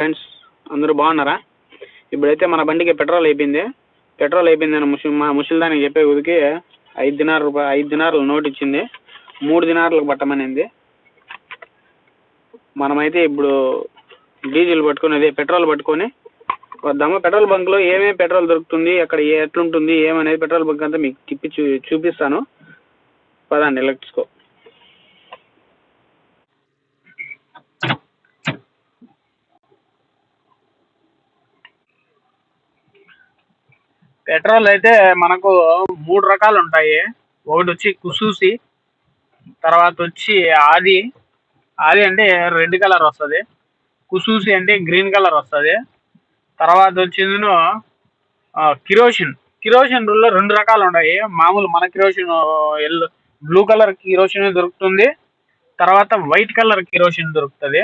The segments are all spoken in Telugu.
ఫ్రెండ్స్ అందరూ బాగున్నారా? ఇప్పుడైతే మన బండికి పెట్రోల్ అయిపోయింది. పెట్రోల్ అయిపోయిందని ముసి మా ముసలిదానికి చెప్పే ఉదికి ఐదు దినారు రూపాయ ఐదు దినారులు నోట్ ఇచ్చింది. మూడు దినారులకు పట్టమనింది. మనమైతే ఇప్పుడు డీజిల్ పట్టుకొని అదే పెట్రోల్ పట్టుకొని వద్దాము. పెట్రోల్ బంక్లో ఏమేమి పెట్రోల్ దొరుకుతుంది అక్కడ ఏ ఎట్లుంటుంది ఏమనేది పెట్రోల్ బంక్ అంతా మీకు తిప్పి చూ చూపిస్తాను. పదండి లెట్స్కో పెట్రోల్ అయితే మనకు మూడు రకాలు ఉంటాయి. ఒకటి వచ్చి కుసూసి తర్వాత వచ్చి ఆది. ఆది అంటే రెడ్ కలర్ వస్తుంది. కుసూసి అంటే గ్రీన్ కలర్ వస్తుంది. తర్వాత వచ్చింది కిరోసిన్. కిరోసిన్ రూల్లో రెండు రకాలు ఉన్నాయి మామూలు మన kerosene yellow blue colour kerosene దొరుకుతుంది. తర్వాత వైట్ కలర్ కిరోసిన్ దొరుకుతుంది.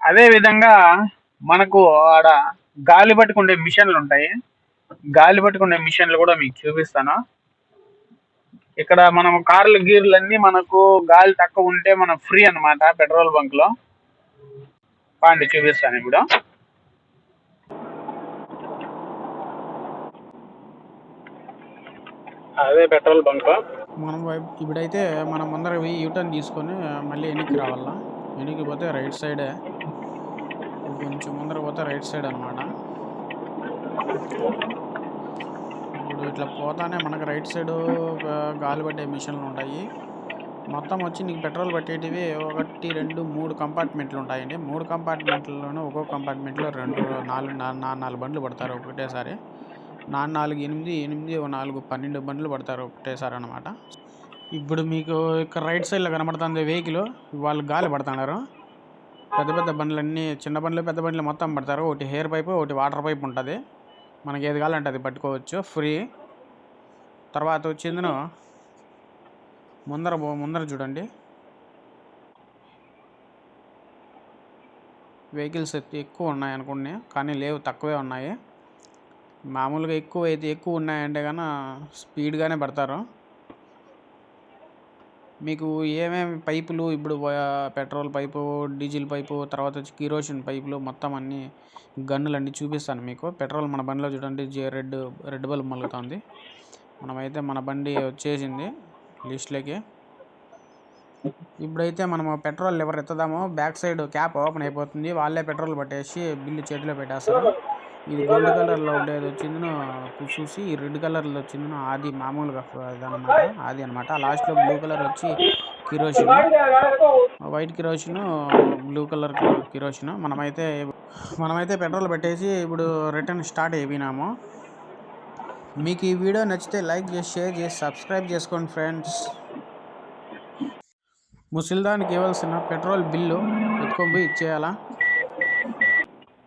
అదే విధంగా మనకు ఆడ గాలి పట్టుకుండే మిషన్లు ఉంటాయి. గాలి పట్టుకునే మిషన్లు కూడా మీకు చూపిస్తాను? ఇక్కడ మనం కార్లు గీర్లు అన్ని మనకు గాలి తక్కువ ఉంటే మనం ఫ్రీ అన్నమాట పెట్రోల్ బంక్లో పాండి చూపిస్తాను ఇప్పుడు. అదే పెట్రోల్ బంక్. మనం ఇప్పుడైతే మనం ముందర యూటర్న్ తీసుకొని మళ్ళీ వెనక్కి రావాలా? వెనక్కి పోతే రైట్ సైడే కొంచెం ముందర పోతే రైట్ సైడ్ అనమాట ఇప్పుడు ఇట్లా పోతానే మనకు రైట్ సైడ్ గాలి పట్టే మిషన్లు ఉంటాయి. మొత్తం వచ్చి నీకు పెట్రోల్ పట్టేటివి ఒకటి రెండు మూడు కంపార్ట్మెంట్లు ఉంటాయండి. మూడు కంపార్ట్మెంట్లోనూ ఒక్కో కంపార్ట్మెంట్లో రెండు నాలుగు నాలుగు బండ్లు పడతారు ఒకటేసారి. నా నాలుగు ఎనిమిది ఎనిమిది నాలుగు పన్నెండు బండ్లు పడతారు ఒకటేసారి అనమాట ఇప్పుడు మీకు ఇక్కడ రైట్ సైడ్లో కనబడుతుంది వెహికల్ వాళ్ళు గాలి పడుతున్నారు. పెద్ద పెద్ద బండ్లన్నీ చిన్న బండ్లు పెద్ద బండ్లు మొత్తం పడతారు. ఒకటి హెయిర్ పైప్ ఒకటి వాటర్ పైప్ ఉంటుంది. మనకి ఏది కావాలంటే అది పట్టుకోవచ్చు. ఫ్రీ తర్వాత వచ్చిందను. ముందర ముందర చూడండి. వెహికల్స్ ఎక్కువ ఉన్నాయి అనుకున్నాయి కానీ లేవు తక్కువే ఉన్నాయి. మామూలుగా ఎక్కువ అయితే ఎక్కువ ఉన్నాయంటే కన్నా స్పీడ్గానే పడతారు. మీకు ఏమేమి పైపులు ఇప్పుడు పెట్రోల్ పైపు డీజిల్ పైపు తర్వాత వచ్చి కిరోసిన్ పైపులు మొత్తం అన్ని గన్నులు అన్నీ చూపిస్తాను మీకు. పెట్రోల్ మన బండిలో చూడండి జే రెడ్ రెడ్ బల్బ్ మలుగుతుంది. మనమైతే మన బండి వచ్చేసింది లిస్ట్లోకి. ఇప్పుడైతే మనము పెట్రోల్ ఎవరు ఎత్తుదామో బ్యాక్ సైడ్ క్యాప్ ఓపెన్ అయిపోతుంది. వాళ్ళే పెట్రోల్ పట్టేసి బిల్లు చేతిలో పెట్టేస్తారు. ఇది గోల్డ్ కలర్లో ఉండేది వచ్చింది చూసి రెడ్ కలర్లో వచ్చింది ఆది మామూలుగా అనమాట ఆది అనమాట లాస్ట్లో బ్లూ కలర్ వచ్చి kerosene. White kerosene blue colour kerosene. మనమైతే మనమైతే పెట్రోల్ పెట్టేసి ఇప్పుడు రిటర్న్ స్టార్ట్ అయిపోయినాము. మీకు ఈ వీడియో నచ్చితే లైక్ చేసి షేర్ చేసి సబ్స్క్రైబ్ చేసుకోండి ఫ్రెండ్స్. ముసిల్దానికి ఇవ్వాల్సిన పెట్రోల్ బిల్లు ఎత్తుకొని పోయి ఇచ్చేయాలా?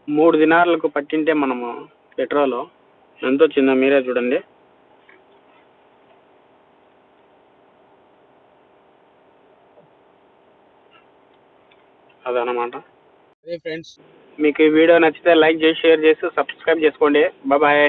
మూడు దినారులకు పట్టింటే మనము పెట్రోల్. ఎంత వచ్చిందో మీరే చూడండి. అదనమాట అదే ఫ్రెండ్స్. మీకు ఈ వీడియో నచ్చితే లైక్ చేసి షేర్ చేసి సబ్స్క్రైబ్ చేసుకోండి. బాయ్.